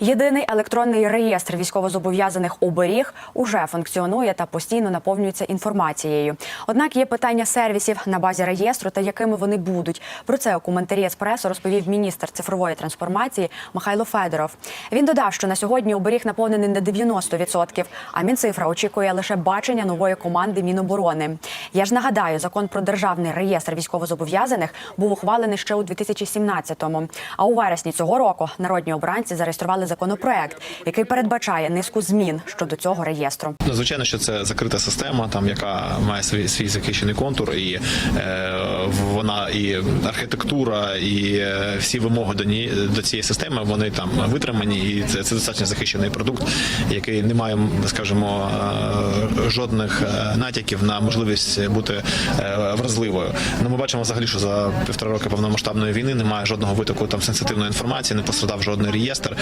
Єдиний електронний реєстр військовозобов'язаних оберіг уже функціонує та постійно наповнюється інформацією. Однак є питання сервісів на базі реєстру та якими вони будуть. Про це у коментарі еспресо розповів міністр цифрової трансформації Михайло Федоров. Він додав, що на сьогодні оберіг наповнений на 90%, а Мінцифра очікує лише бачення нової команди Міноборони. Я ж нагадаю, закон про державний реєстр військовозобов'язаних був ухвалений ще у 2017-му. А у вересні цього року народні обранці зареєстрували законопроект, який передбачає низку змін щодо цього реєстру. Ну, звичайно, що це закрита система, там яка має свій свій захищений контур, і е, вона і архітектура, і е, всі вимоги до ні до цієї системи вони там витримані, і це, це достатньо захищений продукт, який не має, скажімо, е, жодних е, натяків на можливість бути вразливою. Ну, ми бачимо взагалі, що за півтора роки повномасштабної війни немає жодного витоку там сенситивної інформації, не пострадав жодний реєстр.